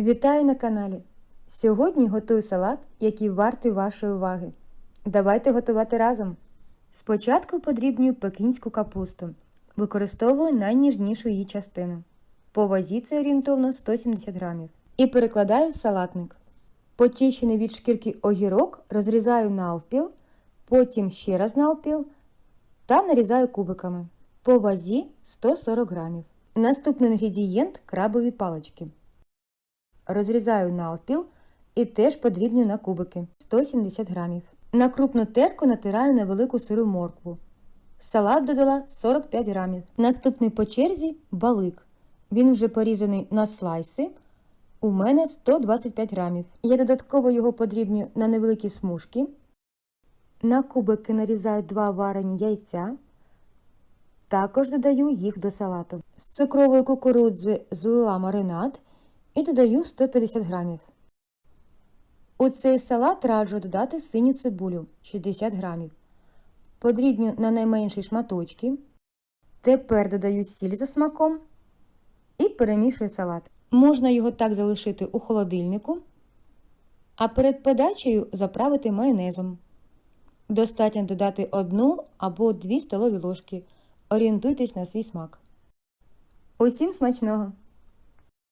Вітаю на каналі! Сьогодні готую салат, який вартий вашої уваги. Давайте готувати разом. Спочатку подрібнюю пекінську капусту. Використовую найніжнішу її частину. По вазі це орієнтовно 170 грамів. І перекладаю в салатник. Почищений від шкірки огірок розрізаю навпіл, потім ще раз навпіл та нарізаю кубиками. По вазі 140 грамів. Наступний інгредієнт крабові палички. Розрізаю навпіл і теж подрібнюю на кубики 170 грамів. На крупну терку натираю невелику сиру моркву. В салат додала 45 грамів. Наступний по черзі балик. Він вже порізаний на слайси. У мене 125 грамів. Я додатково його подрібнюю на невеликі смужки. На кубики нарізаю два варені яйця. Також додаю їх до салату. З цукрової кукурудзи злила маринад і додаю 150 грамів. У цей салат раджу додати синю цибулю 60 грамів. Подрібню на найменші шматочки. Тепер додаю сіль за смаком і перемішую салат. Можна його так залишити у холодильнику, а перед подачею заправити майонезом. Достатньо додати одну або дві столові ложки. Орієнтуйтесь на свій смак. Усім смачного!